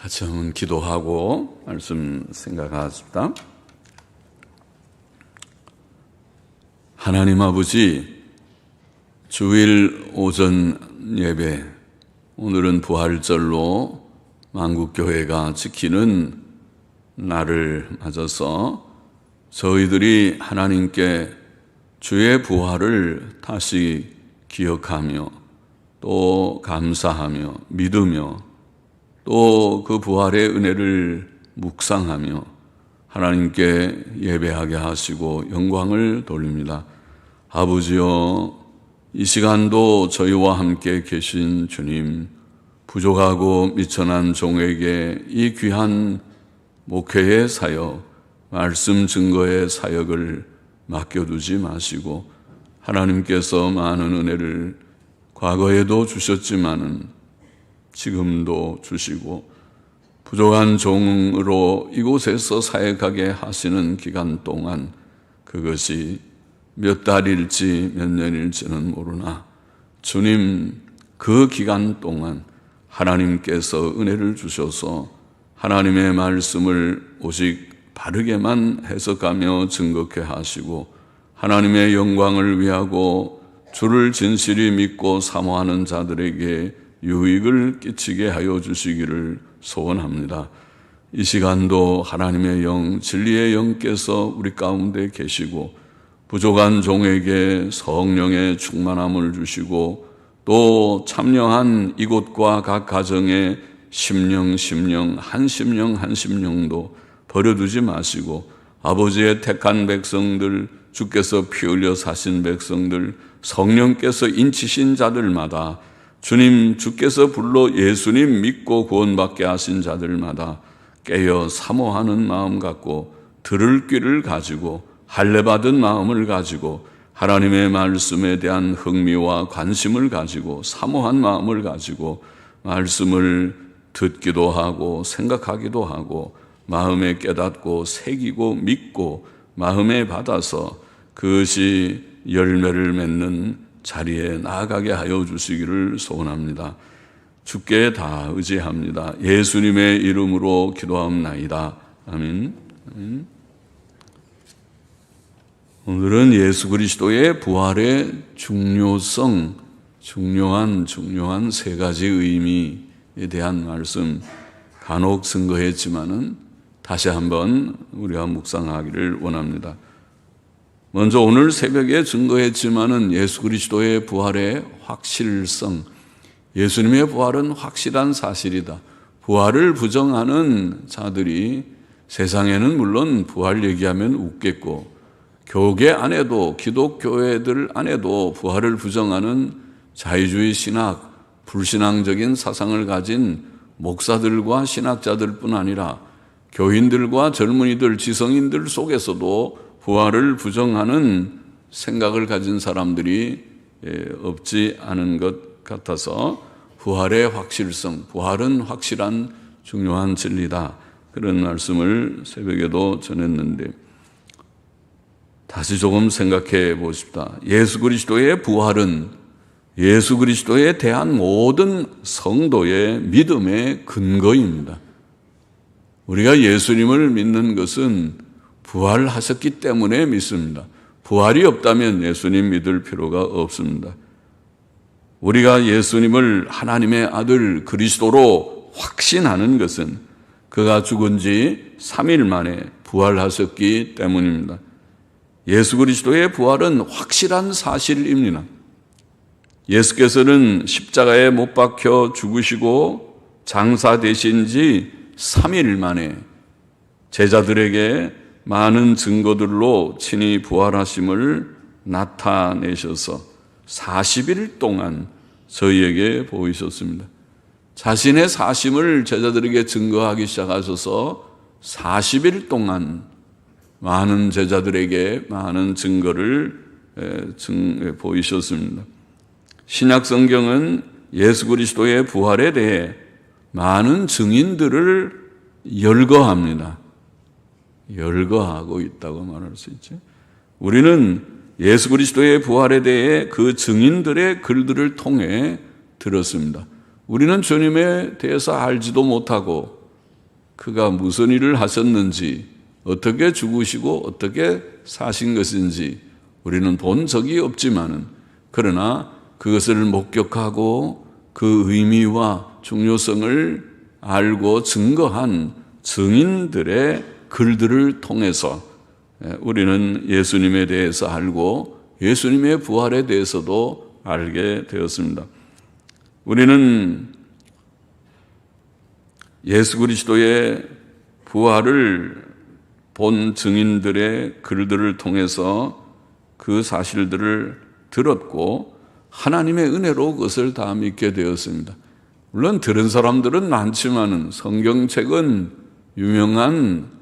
같이 한번 기도하고 말씀 생각하십니다. 하나님 아버지, 주일 오전 예배, 오늘은 부활절로 만국교회가 지키는 날을 맞아서 저희들이 하나님께 주의 부활을 다시 기억하며 또 감사하며 믿으며 또 그 부활의 은혜를 묵상하며 하나님께 예배하게 하시고 영광을 돌립니다. 아버지여, 이 시간도 저희와 함께 계신 주님, 부족하고 미천한 종에게 이 귀한 목회의 사역, 말씀 증거의 사역을 맡겨두지 마시고 하나님께서 많은 은혜를 과거에도 주셨지만은 지금도 주시고 부족한 종으로 이곳에서 사역하게 하시는 기간 동안 그것이 몇 달일지 몇 년일지는 모르나 주님 그 기간 동안 하나님께서 은혜를 주셔서 하나님의 말씀을 오직 바르게만 해석하며 증거케 하시고 하나님의 영광을 위하고 주를 진실히 믿고 사모하는 자들에게 유익을 끼치게 하여 주시기를 소원합니다. 이 시간도 하나님의 영, 진리의 영께서 우리 가운데 계시고 부족한 종에게 성령의 충만함을 주시고 또 참여한 이곳과 각 가정에 심령, 심령, 한 심령, 한 심령도 버려두지 마시고 아버지의 택한 백성들, 주께서 피 흘려 사신 백성들, 성령께서 인치신 자들마다 주님 주께서 불러 예수님 믿고 구원받게 하신 자들마다 깨어 사모하는 마음 갖고 들을 귀를 가지고 할례 받은 마음을 가지고 하나님의 말씀에 대한 흥미와 관심을 가지고 사모한 마음을 가지고 말씀을 듣기도 하고 생각하기도 하고 마음에 깨닫고 새기고 믿고 마음에 받아서 그것이 열매를 맺는 자리에 나아가게 하여 주시기를 소원합니다. 주께 다 의지합니다. 예수님의 이름으로 기도합나이다. 아멘. 아멘. 오늘은 예수 그리스도의 부활의 중요성, 중요한, 중요한 세 가지 의미에 대한 말씀 간혹 증거했지만은 다시 한번 우리가 묵상하기를 원합니다. 먼저 오늘 새벽에 증거했지만은 예수 그리스도의 부활의 확실성, 예수님의 부활은 확실한 사실이다. 부활을 부정하는 자들이 세상에는 물론 부활 얘기하면 웃겠고, 교계 안에도, 기독교회들 안에도 부활을 부정하는 자유주의 신학, 불신앙적인 사상을 가진 목사들과 신학자들 뿐 아니라 교인들과 젊은이들, 지성인들 속에서도 부활을 부정하는 생각을 가진 사람들이 예, 없지 않은 것 같아서 부활의 확실성, 부활은 확실한 중요한 진리다. 그런 말씀을 새벽에도 전했는데 다시 조금 생각해 보십다. 예수 그리스도의 부활은 예수 그리스도에 대한 모든 성도의 믿음의 근거입니다. 우리가 예수님을 믿는 것은 부활하셨기 때문에 믿습니다. 부활이 없다면 예수님 믿을 필요가 없습니다. 우리가 예수님을 하나님의 아들 그리스도로 확신하는 것은 그가 죽은 지 3일 만에 부활하셨기 때문입니다. 예수 그리스도의 부활은 확실한 사실입니다. 예수께서는 십자가에 못 박혀 죽으시고 장사되신 지 3일 만에 제자들에게 많은 증거들로 친히 부활하심을 나타내셔서 40일 동안 저희에게 보이셨습니다. 자신의 사심을 제자들에게 증거하기 시작하셔서 40일 동안 많은 제자들에게 많은 증거를 보이셨습니다. 신약 성경은 예수 그리스도의 부활에 대해 많은 증인들을 열거합니다. 열거하고 있다고 말할 수 있죠. 우리는 예수 그리스도의 부활에 대해 그 증인들의 글들을 통해 들었습니다. 우리는 주님에 대해서 알지도 못하고 그가 무슨 일을 하셨는지, 어떻게 죽으시고 어떻게 사신 것인지 우리는 본 적이 없지만은 그러나 그것을 목격하고 그 의미와 중요성을 알고 증거한 증인들의 글들을 통해서 예, 우리는 예수님에 대해서 알고 예수님의 부활에 대해서도 알게 되었습니다. 우리는 예수 그리스도의 부활을 본 증인들의 글들을 통해서 그 사실들을 들었고 하나님의 은혜로 그것을 다 믿게 되었습니다. 물론 들은 사람들은 많지만은 성경책은 유명한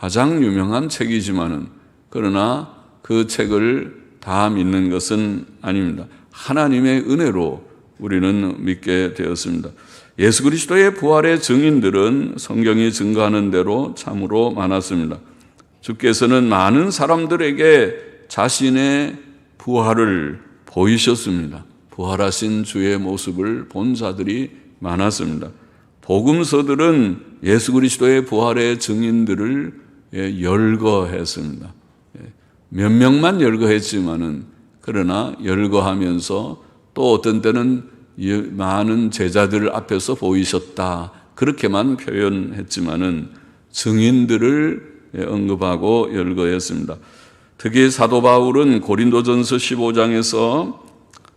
가장 유명한 책이지만은 그러나 그 책을 다 믿는 것은 아닙니다. 하나님의 은혜로 우리는 믿게 되었습니다. 예수 그리스도의 부활의 증인들은 성경이 증거하는 대로 참으로 많았습니다. 주께서는 많은 사람들에게 자신의 부활을 보이셨습니다. 부활하신 주의 모습을 본 자들이 많았습니다. 복음서들은 예수 그리스도의 부활의 증인들을 예, 열거했습니다. 예, 몇 명만 열거했지만은 그러나 열거하면서 또 어떤 때는 많은 제자들 앞에서 보이셨다. 그렇게만 표현했지만은 증인들을 예, 언급하고 열거했습니다. 특히 사도 바울은 고린도전서 15장에서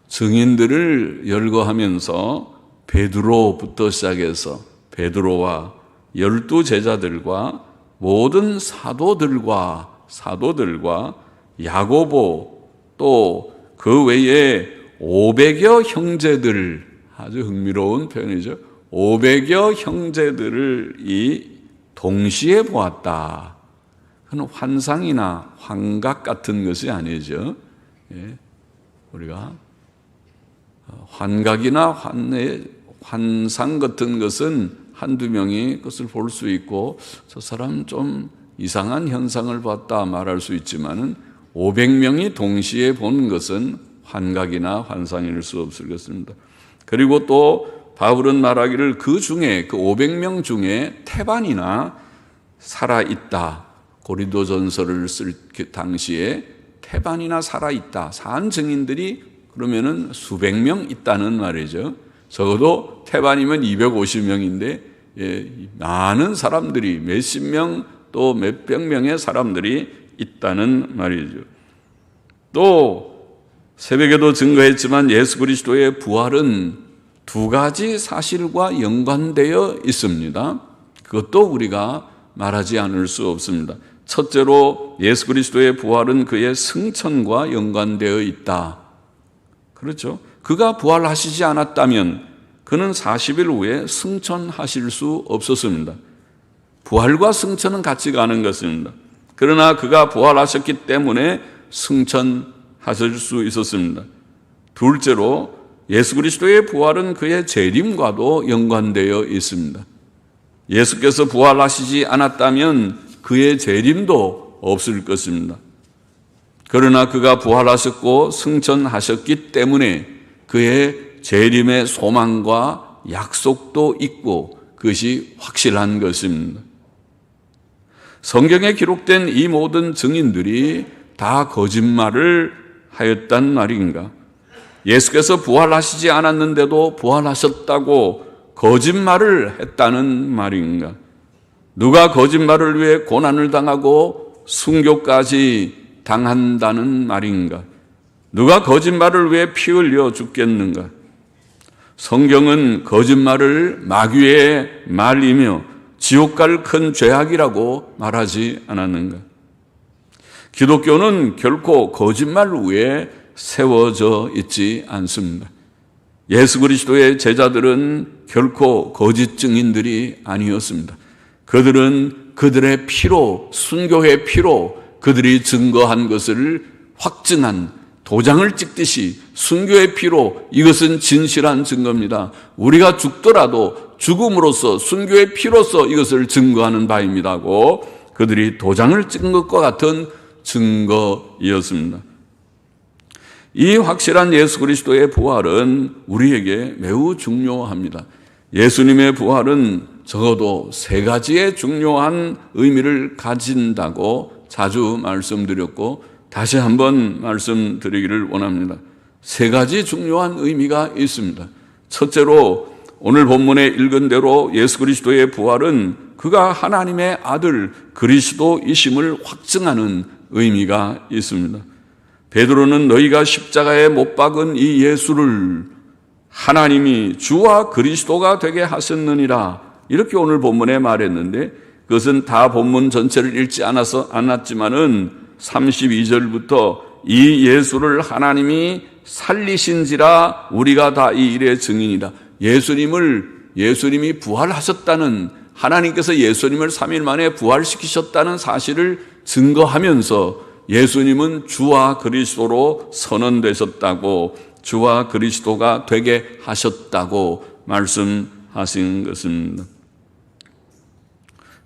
증인들을 열거하면서 베드로부터 시작해서 베드로와 열두 제자들과 모든 사도들과 사도들과 야고보 또 그 외에 500여 형제들 아주 흥미로운 표현이죠. 500여 형제들을 이 동시에 보았다. 그건 환상이나 환각 같은 것이 아니죠. 예. 우리가 환각이나 환, 환상 같은 것은 한두 명이 그것을 볼 수 있고 저 사람 좀 이상한 현상을 봤다 말할 수 있지만은 500명이 동시에 본 것은 환각이나 환상일 수 없을 것입니다. 그리고 또 바울은 말하기를 그 중에 그 500명 중에 태반이나 살아 있다. 고리도전서를 쓸 당시에 태반이나 살아 있다. 산 증인들이 그러면은 수백 명 있다는 말이죠. 적어도 태반이면 250명인데 예, 많은 사람들이 몇십 명 또 몇백 명의 사람들이 있다는 말이죠. 또 새벽에도 증거했지만 예수 그리스도의 부활은 두 가지 사실과 연관되어 있습니다. 그것도 우리가 말하지 않을 수 없습니다. 첫째로 예수 그리스도의 부활은 그의 승천과 연관되어 있다. 그렇죠? 그가 부활하시지 않았다면 그는 40일 후에 승천하실 수 없었습니다. 부활과 승천은 같이 가는 것입니다. 그러나 그가 부활하셨기 때문에 승천하실 수 있었습니다. 둘째로 예수 그리스도의 부활은 그의 재림과도 연관되어 있습니다. 예수께서 부활하시지 않았다면 그의 재림도 없을 것입니다. 그러나 그가 부활하셨고 승천하셨기 때문에 그의 재림의 소망과 약속도 있고 그것이 확실한 것입니다. 성경에 기록된 이 모든 증인들이 다 거짓말을 하였단 말인가? 예수께서 부활하시지 않았는데도 부활하셨다고 거짓말을 했다는 말인가? 누가 거짓말을 위해 고난을 당하고 순교까지 당한다는 말인가? 누가 거짓말을 위해 피 흘려 죽겠는가? 성경은 거짓말을 마귀의 말이며 지옥 갈 큰 죄악이라고 말하지 않았는가? 기독교는 결코 거짓말 위에 세워져 있지 않습니다. 예수 그리스도의 제자들은 결코 거짓 증인들이 아니었습니다. 그들은 그들의 피로, 순교의 피로 그들이 증거한 것을 확증한 도장을 찍듯이 순교의 피로 이것은 진실한 증거입니다. 우리가 죽더라도 죽음으로써 순교의 피로서 이것을 증거하는 바입니다고 그들이 도장을 찍은 것과 같은 증거이었습니다. 이 확실한 예수 그리스도의 부활은 우리에게 매우 중요합니다. 예수님의 부활은 적어도 세 가지의 중요한 의미를 가진다고 자주 말씀드렸고 다시 한번 말씀드리기를 원합니다. 세 가지 중요한 의미가 있습니다. 첫째로 오늘 본문에 읽은 대로 예수 그리스도의 부활은 그가 하나님의 아들 그리스도이심을 확증하는 의미가 있습니다. 베드로는 너희가 십자가에 못 박은 이 예수를 하나님이 주와 그리스도가 되게 하셨느니라 이렇게 오늘 본문에 말했는데 그것은 다 본문 전체를 읽지 않아서 않았지만은 32절부터 이 예수를 하나님이 살리신지라 우리가 다 이 일의 증인이다. 예수님을 예수님이 부활하셨다는 하나님께서 예수님을 3일 만에 부활시키셨다는 사실을 증거하면서 예수님은 주와 그리스도로 선언되셨다고 주와 그리스도가 되게 하셨다고 말씀하신 것입니다.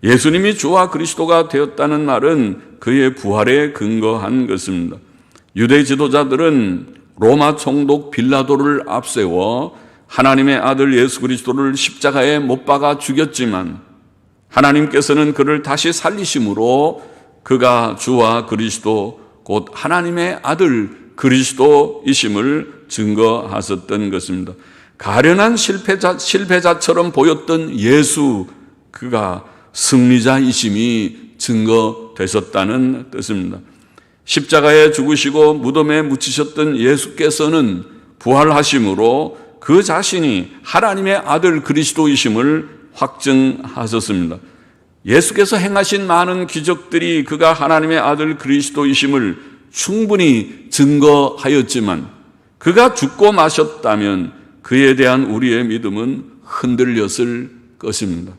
예수님이 주와 그리스도가 되었다는 말은 그의 부활에 근거한 것입니다. 유대 지도자들은 로마 총독 빌라도를 앞세워 하나님의 아들 예수 그리스도를 십자가에 못 박아 죽였지만 하나님께서는 그를 다시 살리심으로 그가 주와 그리스도 곧 하나님의 아들 그리스도이심을 증거하셨던 것입니다. 가련한 실패자, 실패자처럼 보였던 예수, 그가 승리자이심이 증거되셨다는 뜻입니다. 십자가에 죽으시고 무덤에 묻히셨던 예수께서는 부활하심으로 그 자신이 하나님의 아들 그리스도이심을 확증하셨습니다. 예수께서 행하신 많은 기적들이 그가 하나님의 아들 그리스도이심을 충분히 증거하였지만 그가 죽고 마셨다면 그에 대한 우리의 믿음은 흔들렸을 것입니다.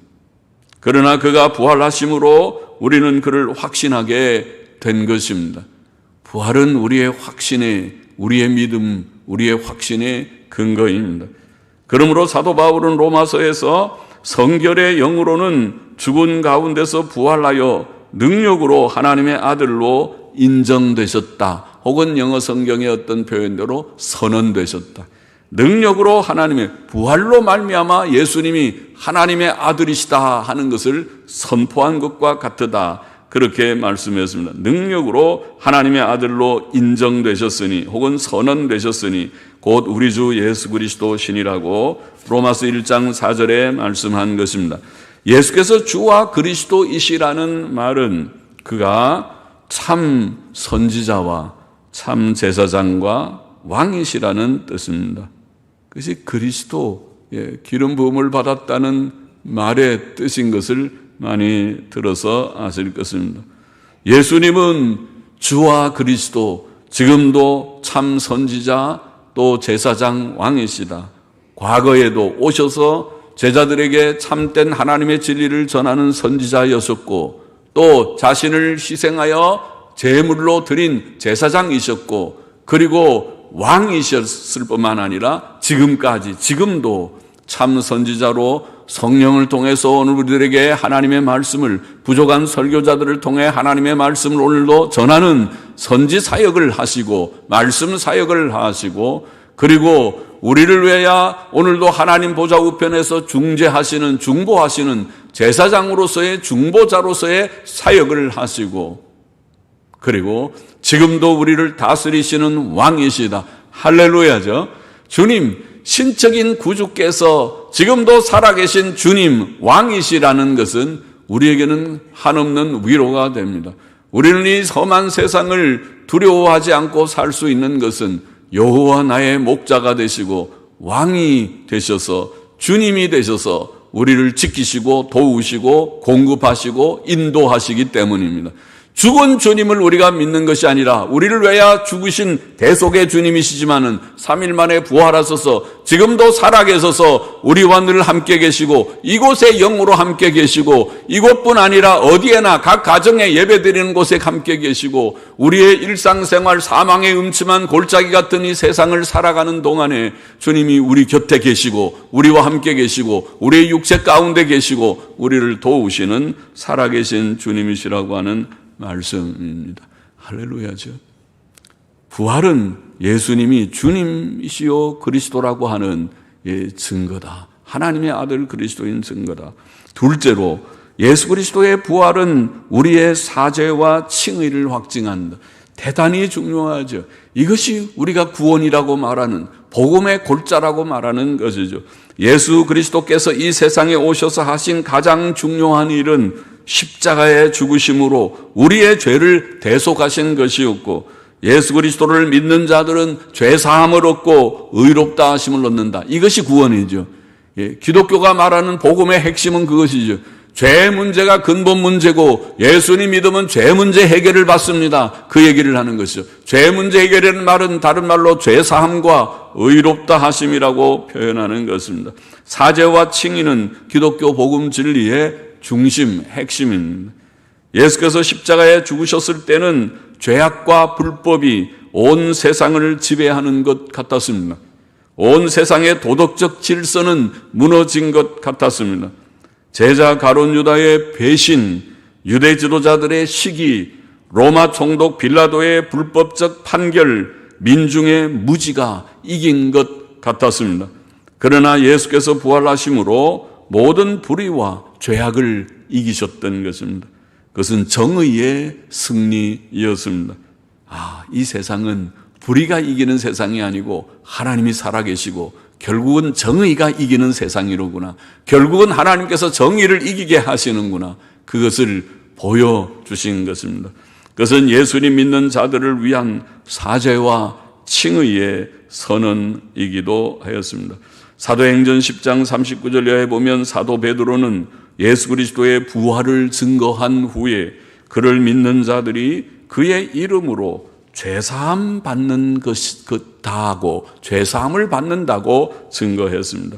그러나 그가 부활하심으로 우리는 그를 확신하게 된 것입니다. 부활은 우리의 확신의, 우리의 믿음, 우리의 확신의 근거입니다. 그러므로 사도 바울은 로마서에서 성결의 영으로는 죽은 가운데서 부활하여 능력으로 하나님의 아들로 인정되셨다. 혹은 영어 성경의 어떤 표현대로 선언되셨다. 능력으로 하나님의 부활로 말미암아 예수님이 하나님의 아들이시다 하는 것을 선포한 것과 같다. 그렇게 말씀했습니다. 능력으로 하나님의 아들로 인정되셨으니 혹은 선언되셨으니 곧 우리 주 예수 그리스도 신이라고 로마서 1장 4절에 말씀한 것입니다. 예수께서 주와 그리스도이시라는 말은 그가 참 선지자와 참 제사장과 왕이시라는 뜻입니다. 그것이 그리스도 예, 기름 부음을 받았다는 말의 뜻인 것을 많이 들어서 아실 것입니다. 예수님은 주와 그리스도 지금도 참 선지자 또 제사장 왕이시다. 과거에도 오셔서 제자들에게 참된 하나님의 진리를 전하는 선지자였었고 또 자신을 희생하여 제물로 드린 제사장이셨고 그리고 왕이셨을 뿐만 아니라 지금까지 지금도 참 선지자로 성령을 통해서 오늘 우리들에게 하나님의 말씀을 부족한 설교자들을 통해 하나님의 말씀을 오늘도 전하는 선지 사역을 하시고 말씀 사역을 하시고 그리고 우리를 위하여 오늘도 하나님 보좌 우편에서 중재하시는 중보하시는 제사장으로서의 중보자로서의 사역을 하시고 그리고 지금도 우리를 다스리시는 왕이시다. 할렐루야죠. 주님, 신적인 구주께서 지금도 살아계신 주님, 왕이시라는 것은 우리에게는 한없는 위로가 됩니다. 우리는 이 험한 세상을 두려워하지 않고 살 수 있는 것은 여호와 나의 목자가 되시고 왕이 되셔서 주님이 되셔서 우리를 지키시고 도우시고 공급하시고 인도하시기 때문입니다. 죽은 주님을 우리가 믿는 것이 아니라 우리를 위하여 죽으신 대속의 주님이시지만은 3일 만에 부활하셔서 지금도 살아계셔서 우리와 늘 함께 계시고 이곳에 영으로 함께 계시고 이곳뿐 아니라 어디에나 각 가정에 예배드리는 곳에 함께 계시고 우리의 일상생활 사망의 음침한 골짜기 같은 이 세상을 살아가는 동안에 주님이 우리 곁에 계시고 우리와 함께 계시고 우리의 육체 가운데 계시고 우리를 도우시는 살아계신 주님이시라고 하는 말씀입니다. 할렐루야죠. 부활은 예수님이 주님이시요 그리스도라고 하는 예, 증거다. 하나님의 아들 그리스도인 증거다. 둘째로 예수 그리스도의 부활은 우리의 사죄와 칭의를 확증한다. 대단히 중요하죠. 이것이 우리가 구원이라고 말하는 복음의 골자라고 말하는 것이죠. 예수 그리스도께서 이 세상에 오셔서 하신 가장 중요한 일은 십자가의 죽으심으로 우리의 죄를 대속하신 것이었고 예수 그리스도를 믿는 자들은 죄 사함을 얻고 의롭다 하심을 얻는다. 이것이 구원이죠. 예, 기독교가 말하는 복음의 핵심은 그것이죠. 죄 문제가 근본 문제고 예수님 믿으면 죄 문제 해결을 받습니다. 그 얘기를 하는 것이죠. 죄 문제 해결이라는 말은 다른 말로 죄 사함과 의롭다 하심이라고 표현하는 것입니다. 사죄와 칭의는 기독교 복음 진리의 중심, 핵심입니다. 예수께서 십자가에 죽으셨을 때는 죄악과 불법이 온 세상을 지배하는 것 같았습니다. 온 세상의 도덕적 질서는 무너진 것 같았습니다. 제자 가론 유다의 배신, 유대 지도자들의 시기, 로마 총독 빌라도의 불법적 판결, 민중의 무지가 이긴 것 같았습니다. 그러나 예수께서 부활하심으로 모든 불의와 죄악을 이기셨던 것입니다. 그것은 정의의 승리였습니다. 아, 이 세상은 불의가 이기는 세상이 아니고 하나님이 살아계시고 결국은 정의가 이기는 세상이로구나. 결국은 하나님께서 정의를 이기게 하시는구나. 그것을 보여주신 것입니다. 그것은 예수님 믿는 자들을 위한 사죄와 칭의의 선언이기도 하였습니다. 사도행전 10장 39절에 보면 사도 베드로는 예수 그리스도의 부활을 증거한 후에 그를 믿는 자들이 그의 이름으로 죄사함 받는 것다 하고 죄사함을 받는다고 증거했습니다.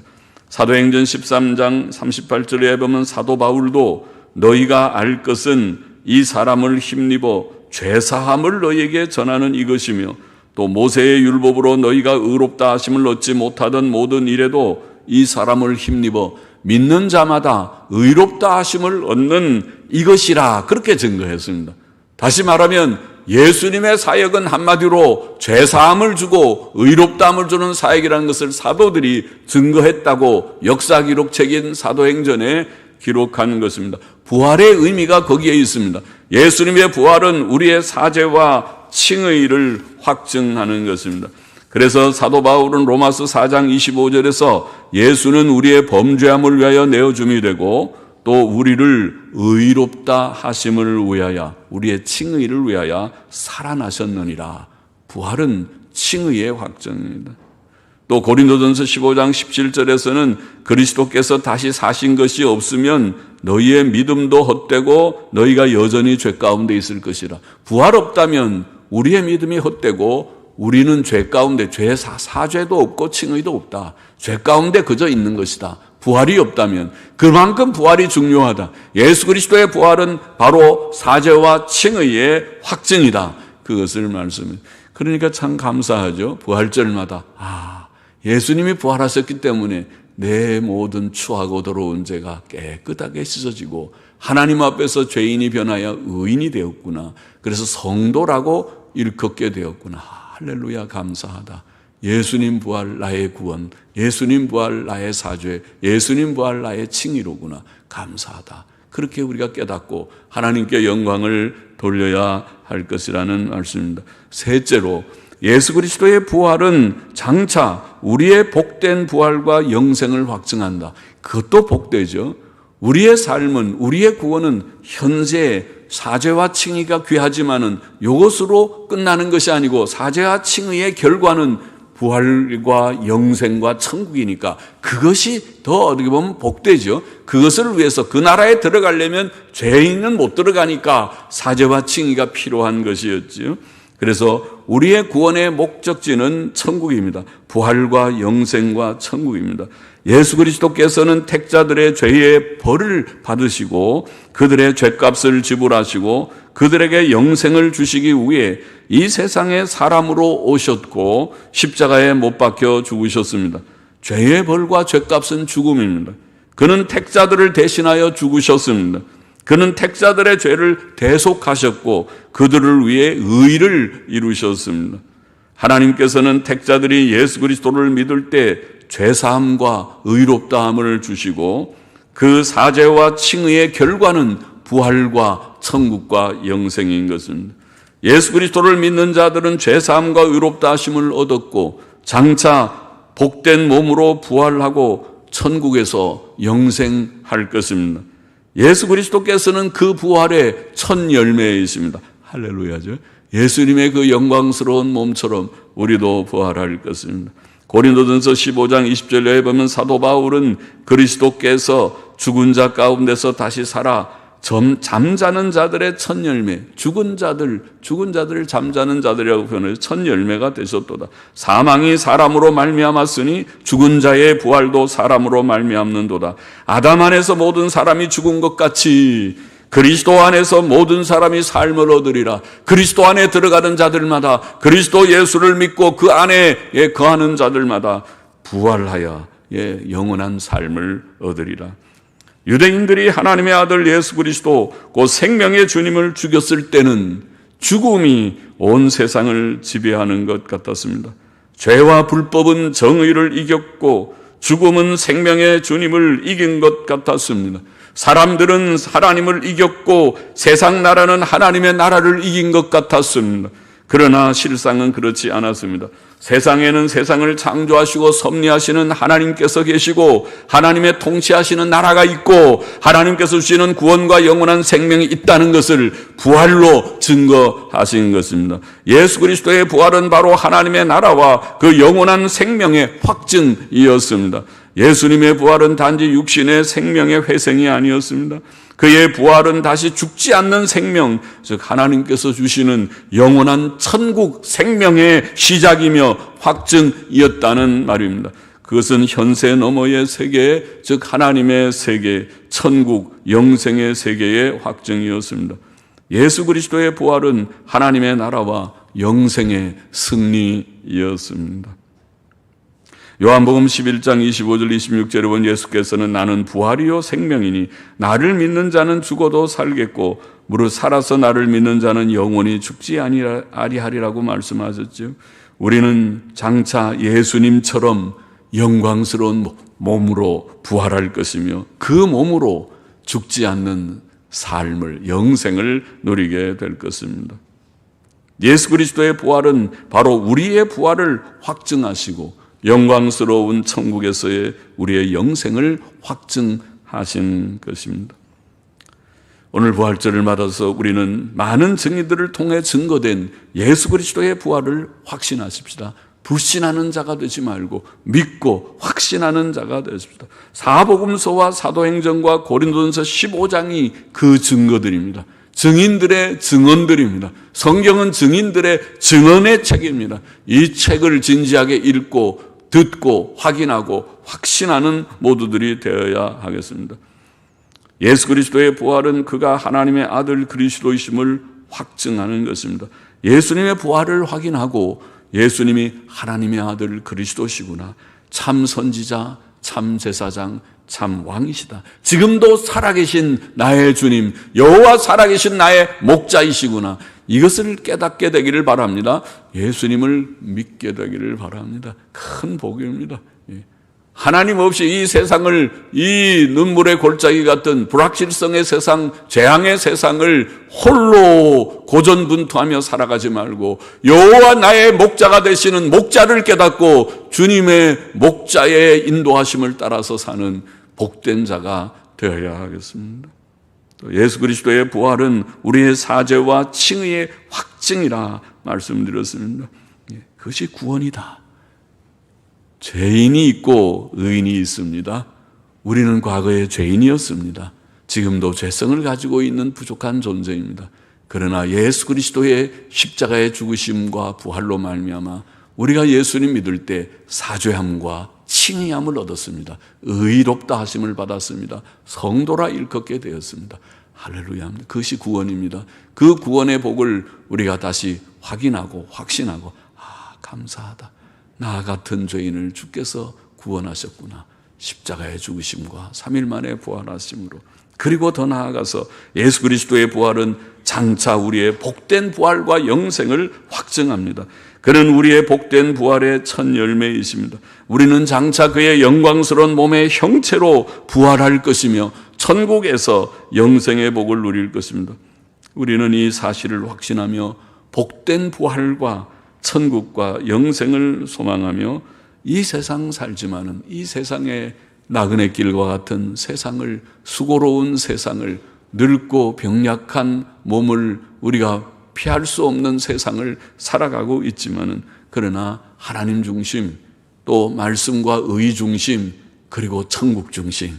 사도행전 13장 38절에 보면 사도 바울도 너희가 알 것은 이 사람을 힘입어 죄사함을 너희에게 전하는 이것이며 또 모세의 율법으로 너희가 의롭다 하심을 얻지 못하던 모든 일에도 이 사람을 힘입어 믿는 자마다 의롭다 하심을 얻는 이것이라 그렇게 증거했습니다. 다시 말하면 예수님의 사역은 한마디로 죄사함을 주고 의롭다함을 주는 사역이라는 것을 사도들이 증거했다고 역사 기록책인 사도행전에 기록한 것입니다. 부활의 의미가 거기에 있습니다. 예수님의 부활은 우리의 사죄와 칭의를 확증하는 것입니다. 그래서 사도 바울은 로마서 4장 25절에서 예수는 우리의 범죄함을 위하여 내어줌이 되고 또 우리를 의롭다 하심을 위하여 우리의 칭의를 위하여 살아나셨느니라. 부활은 칭의의 확정입니다. 또 고린도전서 15장 17절에서는 그리스도께서 다시 사신 것이 없으면 너희의 믿음도 헛되고 너희가 여전히 죄 가운데 있을 것이라. 부활 없다면 우리의 믿음이 헛되고 우리는 죄 가운데 죄 사, 사죄도 없고 칭의도 없다. 죄 가운데 그저 있는 것이다. 부활이 없다면 그만큼 부활이 중요하다. 예수 그리스도의 부활은 바로 사죄와 칭의의 확증이다. 그것을 말씀해. 그러니까 참 감사하죠. 부활절마다 아 예수님이 부활하셨기 때문에 내 모든 추하고 더러운 죄가 깨끗하게 씻어지고 하나님 앞에서 죄인이 변하여 의인이 되었구나. 그래서 성도라고 일컫게 되었구나. 할렐루야 감사하다. 예수님 부활 나의 구원, 예수님 부활 나의 사죄, 예수님 부활 나의 칭의로구나. 감사하다. 그렇게 우리가 깨닫고 하나님께 영광을 돌려야 할 것이라는 말씀입니다. 셋째로 예수 그리스도의 부활은 장차 우리의 복된 부활과 영생을 확증한다. 그것도 복되죠. 우리의 삶은 우리의 구원은 현재 사죄와 칭의가 귀하지만은 이것으로 끝나는 것이 아니고 사죄와 칭의의 결과는 부활과 영생과 천국이니까 그것이 더 어떻게 보면 복되죠. 그것을 위해서 그 나라에 들어가려면 죄인은 못 들어가니까 사죄와 칭의가 필요한 것이었지요. 그래서 우리의 구원의 목적지는 천국입니다. 부활과 영생과 천국입니다. 예수 그리스도께서는 택자들의 죄의 벌을 받으시고 그들의 죄값을 지불하시고 그들에게 영생을 주시기 위해 이 세상에 사람으로 오셨고 십자가에 못 박혀 죽으셨습니다. 죄의 벌과 죄값은 죽음입니다. 그는 택자들을 대신하여 죽으셨습니다. 그는 택자들의 죄를 대속하셨고 그들을 위해 의를 이루셨습니다. 하나님께서는 택자들이 예수 그리스도를 믿을 때 죄사함과 의롭다함을 주시고 그 사죄와 칭의의 결과는 부활과 천국과 영생인 것입니다. 예수 그리스도를 믿는 자들은 죄사함과 의롭다 하심을 얻었고 장차 복된 몸으로 부활하고 천국에서 영생할 것입니다. 예수 그리스도께서는 그 부활의 첫 열매이십니다. 할렐루야죠. 예수님의 그 영광스러운 몸처럼 우리도 부활할 것입니다. 고린도전서 15장 20절에 보면 사도 바울은 그리스도께서 죽은 자 가운데서 다시 살아 점, 잠자는 자들의 첫 열매, 죽은 자들, 죽은 자들을 잠자는 자들이라고 표현해서 첫 열매가 되셨도다. 사망이 사람으로 말미암았으니 죽은 자의 부활도 사람으로 말미암는도다. 아담 안에서 모든 사람이 죽은 것 같이 그리스도 안에서 모든 사람이 삶을 얻으리라. 그리스도 안에 들어가는 자들마다 그리스도 예수를 믿고 그 안에 거하는 자들마다 부활하여 예, 영원한 삶을 얻으리라. 유대인들이 하나님의 아들 예수 그리스도 곧 생명의 주님을 죽였을 때는 죽음이 온 세상을 지배하는 것 같았습니다. 죄와 불법은 정의를 이겼고 죽음은 생명의 주님을 이긴 것 같았습니다. 사람들은 하나님을 이겼고 세상 나라는 하나님의 나라를 이긴 것 같았습니다. 그러나 실상은 그렇지 않았습니다. 세상에는 세상을 창조하시고 섭리하시는 하나님께서 계시고 하나님의 통치하시는 나라가 있고 하나님께서 주시는 구원과 영원한 생명이 있다는 것을 부활로 증거하신 것입니다. 예수 그리스도의 부활은 바로 하나님의 나라와 그 영원한 생명의 확증이었습니다. 예수님의 부활은 단지 육신의 생명의 회생이 아니었습니다. 그의 부활은 다시 죽지 않는 생명, 즉 하나님께서 주시는 영원한 천국 생명의 시작이며 확증이었다는 말입니다. 그것은 현세 너머의 세계, 즉 하나님의 세계, 천국, 영생의 세계의 확증이었습니다. 예수 그리스도의 부활은 하나님의 나라와 영생의 승리였습니다. 요한복음 11장 25절 26절에 본 예수께서는 나는 부활이요 생명이니 나를 믿는 자는 죽어도 살겠고 무릇 살아서 나를 믿는 자는 영원히 죽지 아니하리라고 말씀하셨죠. 우리는 장차 예수님처럼 영광스러운 몸으로 부활할 것이며 그 몸으로 죽지 않는 삶을 영생을 누리게 될 것입니다. 예수 그리스도의 부활은 바로 우리의 부활을 확증하시고 영광스러운 천국에서의 우리의 영생을 확증하신 것입니다. 오늘 부활절을 맞아서 우리는 많은 증인들을 통해 증거된 예수 그리스도의 부활을 확신하십시다. 불신하는 자가 되지 말고 믿고 확신하는 자가 되십시다. 사복음서와 사도행전과 고린도전서 15장이 그 증거들입니다. 증인들의 증언들입니다. 성경은 증인들의 증언의 책입니다. 이 책을 진지하게 읽고 듣고 확인하고 확신하는 모두들이 되어야 하겠습니다. 예수 그리스도의 부활은 그가 하나님의 아들 그리스도이심을 확증하는 것입니다. 예수님의 부활을 확인하고 예수님이 하나님의 아들 그리스도시구나. 참 선지자, 참 제사장, 참 왕이시다. 지금도 살아계신 나의 주님, 여호와 살아계신 나의 목자이시구나. 이것을 깨닫게 되기를 바랍니다. 예수님을 믿게 되기를 바랍니다. 큰 복입니다. 예. 하나님 없이 이 세상을 이 눈물의 골짜기 같은 불확실성의 세상, 재앙의 세상을 홀로 고전분투하며 살아가지 말고 여호와 나의 목자가 되시는 목자를 깨닫고 주님의 목자의 인도하심을 따라서 사는 복된 자가 되어야 하겠습니다. 예수 그리스도의 부활은 우리의 사죄와 칭의의 확증이라 말씀드렸습니다. 예, 그것이 구원이다. 죄인이 있고 의인이 있습니다. 우리는 과거에 죄인이었습니다. 지금도 죄성을 가지고 있는 부족한 존재입니다. 그러나 예수 그리스도의 십자가의 죽으심과 부활로 말미암아 우리가 예수님 믿을 때 사죄함과 칭의함을 얻었습니다. 의롭다 하심을 받았습니다. 성도라 일컫게 되었습니다. 할렐루야. 그것이 구원입니다. 그 구원의 복을 우리가 다시 확인하고 확신하고 아, 감사하다. 나 같은 죄인을 주께서 구원하셨구나. 십자가의 죽으심과 3일 만에 부활하심으로 그리고 더 나아가서 예수 그리스도의 부활은 장차 우리의 복된 부활과 영생을 확증합니다. 그는 우리의 복된 부활의 첫 열매이십니다. 우리는 장차 그의 영광스러운 몸의 형체로 부활할 것이며 천국에서 영생의 복을 누릴 것입니다. 우리는 이 사실을 확신하며 복된 부활과 천국과 영생을 소망하며 이 세상 살지만은 이 세상의 나그네 길과 같은 세상을 수고로운 세상을 늙고 병약한 몸을 우리가 피할 수 없는 세상을 살아가고 있지만은 그러나 하나님 중심 또 말씀과 의 중심 그리고 천국 중심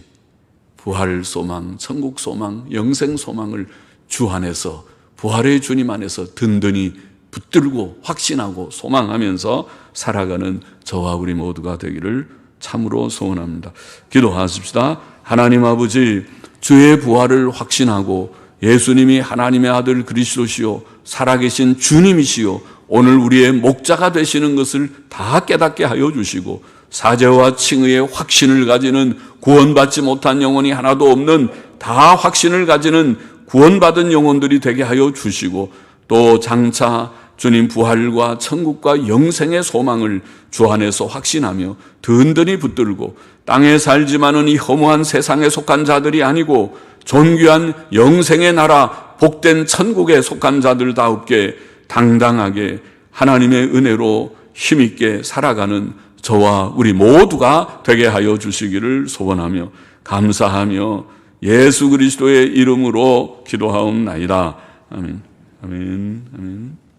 부활 소망, 천국 소망, 영생 소망을 주 안에서 부활의 주님 안에서 든든히 붙들고 확신하고 소망하면서 살아가는 저와 우리 모두가 되기를 참으로 소원합니다. 기도하십시다. 하나님 아버지 주의 부활을 확신하고 예수님이 하나님의 아들 그리스도시요 살아계신 주님이시요 오늘 우리의 목자가 되시는 것을 다 깨닫게 하여 주시고 사제와 칭의의 확신을 가지는 구원받지 못한 영혼이 하나도 없는 다 확신을 가지는 구원받은 영혼들이 되게 하여 주시고 또 장차 주님 부활과 천국과 영생의 소망을 주 안에서 확신하며 든든히 붙들고 땅에 살지만은 이 허무한 세상에 속한 자들이 아니고 존귀한 영생의 나라 복된 천국에 속한 자들다웁게 당당하게 하나님의 은혜로 힘있게 살아가는 저와 우리 모두가 되게 하여 주시기를 소원하며 감사하며 예수 그리스도의 이름으로 기도하옵나이다. 아멘. 아멘. 아멘.